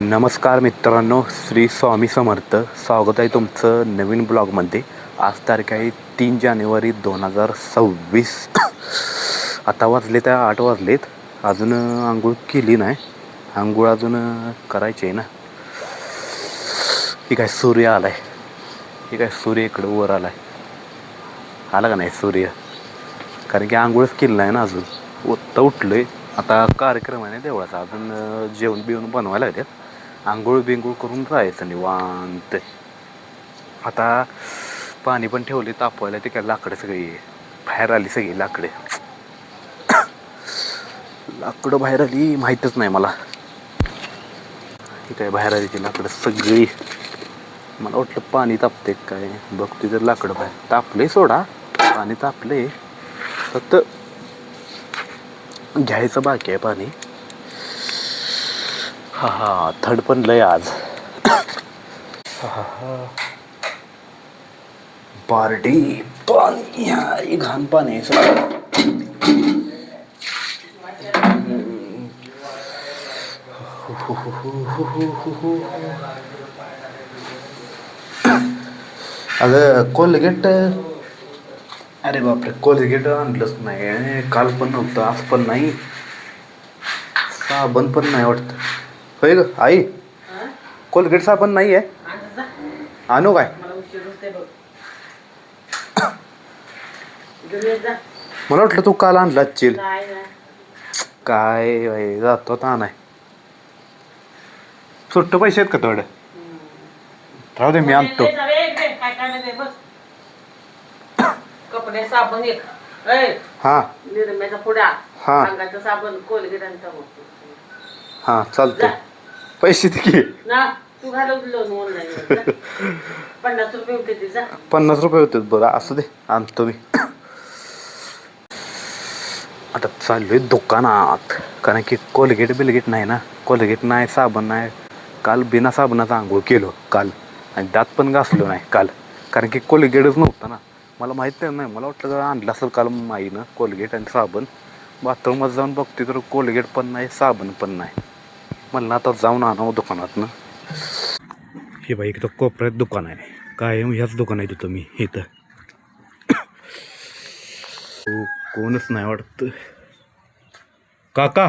नमस्कार मित्रांनो श्री स्वामी समर्थ. स्वागत आहे तुमचं नवीन ब्लॉगमध्ये. आज तारीख आहे तीन जानेवारी दोन हजार सव्वीस. आता वाजले त्या आठ वाजलेत. अजून आंघोळ केली नाही. आंघोळ अजून करायची आहे ना. ठीक आहे सूर्य आलाय. ही काय सूर्य इकडं वर आलाय. आला का नाही सूर्य? कारण की आंघोळच केली नाही ना अजून. उठलं आहे आता कार्यक्रम आहे ना देवळाचा अजून जेवण बिवण बनवायला लागतात आंघोळ बिंघोळ करून राहायचं निवांत. आता पाणी पण ठेवले तापवायला ते काय लाकडं सगळी. बाहेर आली सगळी लाकडे. लाकडं बाहेर आली माहीतच नाही मला. काय बाहेर आली ती लाकडं सगळी. मला वाटलं पाणी तापते काय? बघते तर लाकडं बाहेर. तापले सोडा. पाणी तापले. फक्त घ्यायचं बाकी आहे पाणी. हा हा थंड पण लय आज. बारडी पाणी घाण पाणी आहे. अगं कोलगेट अरे बापरे कोलगेट आणलंच नाही काल पण नव्हतं आज पण नाही साबण पण नाही वाटतं होय ग आई. कोलगेट साबण नाही आहे. आणू काय? मला वाटलं तू काल आणला चिल काय जातो आता नाही सुट्ट पैसे आहेत का थोडं राहू दे मी आणतो. ते कपडे साबण एक. हां. निरम्याचा पुडा. हा. साबण कोलगेट आणि टमाटर. हां चालतंय. पैसे दे की. ना तू घालवलं लोन ऑनलाईन पन्नास रुपये होते ते जा. पन्नास रुपये होते बरं असू दे आणतो मी. आता चाललोय दुकानात कारण की कोलगेट बिलगेट नाही ना कोलगेट नाही साबण नाही. काल बिना साबणाचा आंघोळ केलो काल. आणि दात पण घासलो नाही काल. कारण की कोलगेटच नव्हतं ना. मला माहीत नाही मला वाटलं का आणलं असेल काल माईनं कोलगेट आणि साबण. बाथरूमात जाऊन बघते तर कोलगेट पण नाही साबण पण नाही. म्हणलं आता जाऊन आणावं दुकानातनं. हे बाई इथं कोपऱ्यात दुकान आहे. कायम ह्याच दुकान आहे तिथं मी इथं. कोणच नाही वाटत. काका!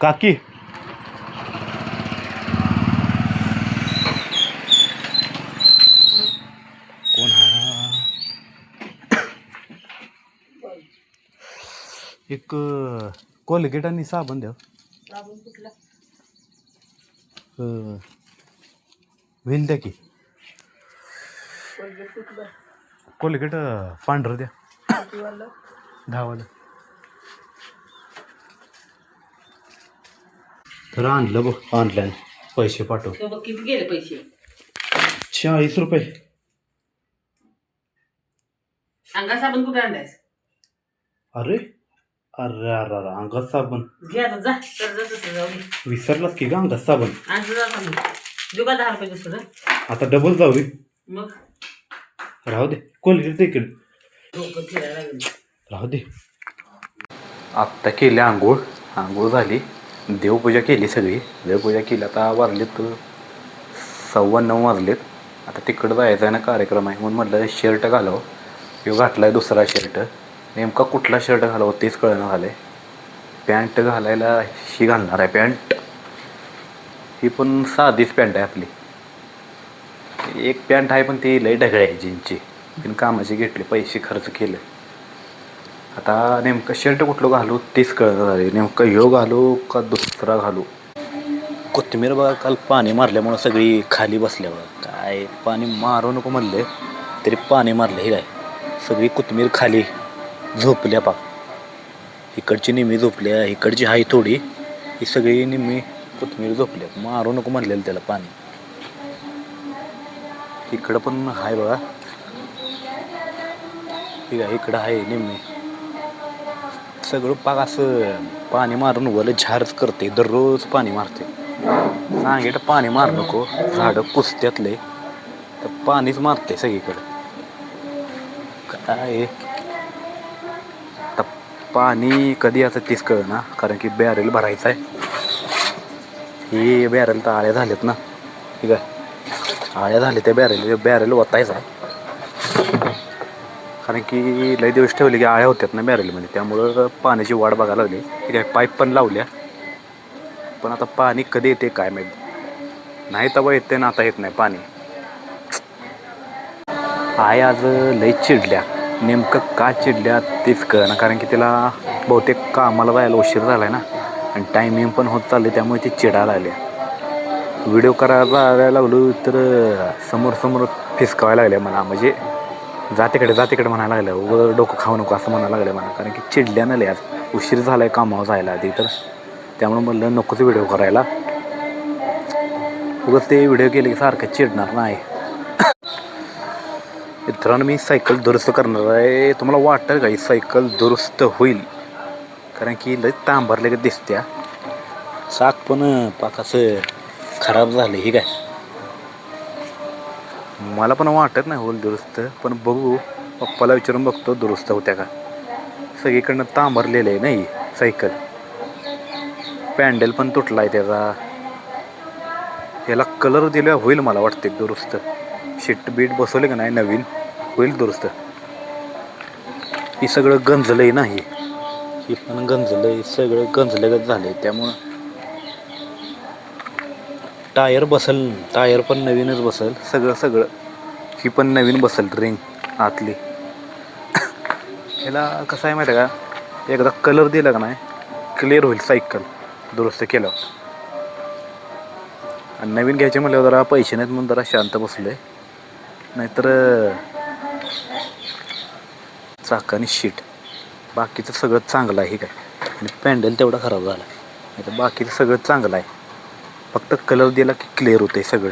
काकी! एक कोलगेट आणि साबण द्या. साबण कुठला? होईल द्या की. कोलगेट कुठलं? कोलगेट अं, पांढरं द्या. कितीवालं? दहावालं तर आणलं बघ ऑनलाईन पैसे पाठव. बघ किती गेले पैसे? चाळीस रुपये. अंगा साबण कुठे आणलायस? अरे अरे अरे अरे अंगात साबण. घे आता जा. तर जा तसं जाऊ दे. विसरलास की का अंगात साबण? आणतो जा दहा रुपये दुसरं आता डबल जाऊ दे. मग? राहू दे. कोलगेट इकडे? डोकं फिरायला लागलं. राहू दे. आत्ता केली आंघोळ. आंघोळ झाली. देवपूजा केली सगळी. देवपूजा केली. आता वाजलेत सव्वा नऊ वाजलेत. आता तिकडं जायचं आहे ना कार्यक्रम आहे म्हणून म्हटलं शर्ट घालावं. ह्यो घातला आहे दुसरा शर्ट. नेमका कुठला शर्ट घालावं तेच कळणं झालं आहे पॅन्ट घालायला ही घालणार आहे पॅन्ट. ही पण साधीच पॅन्ट आहे आपली. एक पॅन्ट आहे पण ती लय ढगळे आहे जीनची. बिन कामाची घेतली पैसे खर्च केले. आता नेमकं शर्ट कुठलं घालू तेच कळणं झाले नेमकं ह्यो घालू का दुसरा घालू? कोथिंबीर बघा काल पाणी मारल्यामुळं सगळी खाली बसल्या बघा. काय पाणी मारू नको म्हणले तरी पाणी मारलं हे काय? सगळी कोथिंबीर खाली. झोपल्या पा इकडची निम्मी झोपल्या इकडची हाय थोडी ही सगळी निम्मी कोथमीर झोपल्या. मारू नको म्हणलेलं त्याला पाणी. इकडं पण आहे बघा. ठीक आहे इकडं आहे निम्मी. सगळं पाक असं पाणी मारून वलं झारच करते दररोज पाणी मारते. सांगेट पाणी मार नको झाडं कुसत्यातले तर पाणीच मारते सगळीकडं. काय? आहे? पाणी कधी आता तीच कळ ना कारण की बॅरेल भरायचं आहे हे बॅरेल तर आळ्या झाल्यात ना. ठीक आहे आळ्या झाल्या त्या बॅरेल बॅरेल ओतायचं. आहे कारण की लय दिवस ठेवले की आळ्या होत्यात ना बॅरेलमध्ये त्यामुळं पाण्याची वाढ बघायला लागली. ठीक आहे पाईप पण लावल्या. पण आता पाणी कधी येते काय माहीत. नाही तेव्हा येते ना आता येत नाही पाणी. आई आज लई चिडल्या. नेमकं का चिडल्या तेच कळणं कारण की तिला बहुतेक कामाला जायला उशीर झाला आहे ना. आणि टायमिंग पण होत चालले त्यामुळे ती चिडायला आली व्हिडिओ करायला जायला लागलो तर समोर समोर फिसकावायला लागले मला. म्हणजे जातेकडे तिकडे म्हणायला लागलं उगं डोकं खाऊ नको असं म्हणायला लागलं मला. कारण की चिडल्यानं लय आज उशीर झाला आहे कामावर जायला आधी. तर त्यामुळे म्हणलं नकोच व्हिडिओ करायला. उगंच ते व्हिडिओ केले की सारखं चिडणार नाही. मित्रांनो मी सायकल दुरुस्त करणार आहे. तुम्हाला वाटेल का? ही सायकल दुरुस्त होईल. कारण की लय तांबरले का दिसत्या. चाक पण पाकाचं खराब झालं ही काय? मला पण वाटत नाही होईल दुरुस्त. पण बघू. पप्पाला विचारून बघतो दुरुस्त होत्या का? सगळीकडनं तांबरलेलं आहे नाही सायकल. पॅन्डल पण तुटला आहे त्याचा. याला कलर दिला होईल मला वाटते दुरुस्त. शीट बीट बसवले का नाही नवीन? होईल दुरुस्त. ही सगळं गंजलंही नाही. ही पण गंजलं सगळं गंजलगत झालं आहे त्यामुळं टायर बसल टायर पण नवीनच बसल. सगळं सगळं. ही पण नवीन बसल रिंग आतली. ह्याला कसं आहे माहिती आहे का? एकदा कलर दिला का नाही क्लिअर होईल सायकल दुरुस्त केल्यावर. आणि नवीन घ्यायचे म्हटल्यावर जरा पैसे नाहीत म्हणून जरा शांत बसलो आहे नाहीतर चाक आणि शीट. बाकीचं सगळं चांगलं आहे हे काय. आणि पॅन्डल तेवढा खराब झाला. नाही तर बाकीचं सगळं चांगलं आहे. फक्त कलर दिला की क्लिअर होते सगळे.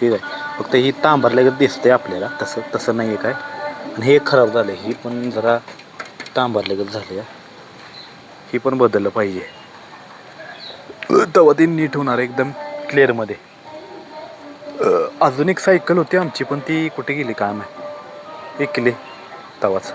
ठीक आहे फक्त ही तांबरलेगत दिसतं आहे आपल्याला. तसं तसं नाही आहे काय. आणि हे खराब झालं ही पण जरा तांबारल्यागत झाली आहे ही. पण बदललं पाहिजे. तेव्हा ते नीट होणार एकदम क्लिअरमध्ये अजून एक सायकल होती आमची पण ती कुठे गेली? काय माहिती. विकली तवाच.